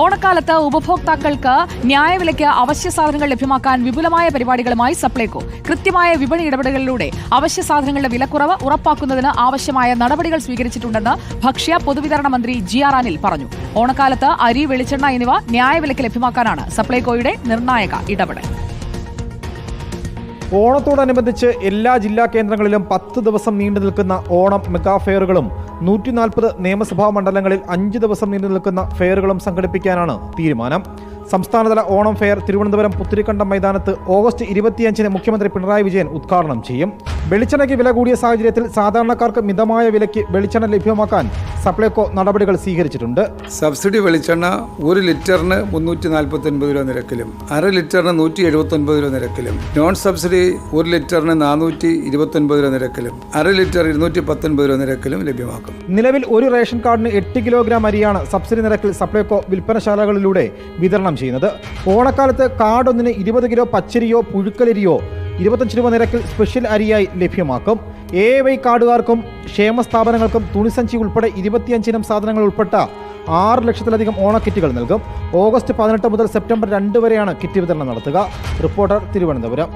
ഓണക്കാലത്ത് ഉപഭോക്താക്കൾക്ക് ന്യായവിലയ്ക്ക് അവശ്യ സാധനങ്ങൾ ലഭ്യമാക്കാൻ വിപുലമായ പരിപാടികളുമായി സപ്ലൈകോ. കൃത്യമായ വിപണി ഇടപെടലുകളിലൂടെ അവശ്യ സാധനങ്ങളുടെ വിലക്കുറവ് ഉറപ്പാക്കുന്നതിന് ആവശ്യമായ നടപടികൾ സ്വീകരിച്ചിട്ടുണ്ടെന്ന് ഭക്ഷ്യ പൊതുവിതരണ മന്ത്രി ജി ആർ അനിൽ പറഞ്ഞു. ഓണക്കാലത്ത് അരി വെളിച്ചെണ്ണ എന്നിവ ന്യായവിലയ്ക്ക് ലഭ്യമാക്കാനാണ് സപ്ലൈകോയുടെ നിർണായക ഇടപെടൽ. ഓണത്തോടനുബന്ധിച്ച് എല്ലാ ജില്ലാ കേന്ദ്രങ്ങളിലും പത്ത് ദിവസം നീണ്ടു നിൽക്കുന്ന ഓണം മെഗാ ഫെയറുകളും നൂറ്റി നാൽപ്പത് നിയമസഭാ മണ്ഡലങ്ങളിൽ അഞ്ച് ദിവസം നീണ്ടു നിൽക്കുന്ന ഫെയറുകളും സംഘടിപ്പിക്കാനാണ് തീരുമാനം. സംസ്ഥാനതല ഓണം ഫെയർ തിരുവനന്തപുരം പുത്തിരിക്കണ്ടം മൈതാനത്ത് ഓഗസ്റ്റ് ഇരുപത്തിയഞ്ചിന് മുഖ്യമന്ത്രി പിണറായി വിജയൻ ഉദ്ഘാടനം ചെയ്യും. വെളിച്ചെണ്ണയ്ക്ക് വില കൂടിയ സാഹചര്യത്തിൽ സാധാരണക്കാർക്ക് മിതമായ വിലയ്ക്ക് വെളിച്ചെണ്ണ ലഭ്യമാക്കാൻ സപ്ലൈകോ നടപടികൾ സ്വീകരിച്ചിട്ടുണ്ട്. സബ്സിഡി വെളിച്ചെണ്ണ ഒരു ലിറ്ററിന് മുന്നൂറ്റി നാൽപ്പത്തി ഒൻപത് രൂപ നിരക്കിലും അര ലിറ്ററിന് നൂറ്റി എഴുപത്തി ഒൻപത് രൂപ നിരക്കിലും നോൺ സബ്സിഡി ഒരു ലിറ്ററിന് നാനൂറ്റി ഇരുപത്തി ഒൻപത് രൂപ നിരക്കിലും അര ലിറ്റർ ഇരുന്നൂറ്റി പത്തൊൻപത് രൂപ നിരക്കിലും ലഭ്യമാക്കും. നിലവിൽ ഒരു റേഷൻ കാർഡിന് എട്ട് കിലോഗ്രാം അരിയാണ് സബ്സിഡി നിരക്കിൽ സപ്ലൈകോ വിൽപ്പനശാലകളിലൂടെ വിതരണം ചെയ്യുന്നത്. ഓണക്കാലത്ത് കാർഡ് ഒന്നിന് ഇരുപത് കിലോ പച്ചരിയോ പുഴുക്കലരിയോ ഇരുപത്തഞ്ച് രൂപ നിരക്കിൽ സ്പെഷ്യൽ അരിയായി ലഭ്യമാക്കും. എ വൈ കാർഡുകാർക്കും ക്ഷേമ സ്ഥാപനങ്ങൾക്കും തുണിസഞ്ചി ഉൾപ്പെടെ ഇരുപത്തിയഞ്ചിനം സാധനങ്ങൾ ഉൾപ്പെട്ട ആറ് ലക്ഷത്തിലധികം ഓണക്കിറ്റുകൾ നൽകും. ഓഗസ്റ്റ് പതിനെട്ട് മുതൽ സെപ്റ്റംബർ രണ്ട് വരെയാണ് കിറ്റ് വിതരണം നടത്തുക. റിപ്പോർട്ടർ തിരുവനന്തപുരം.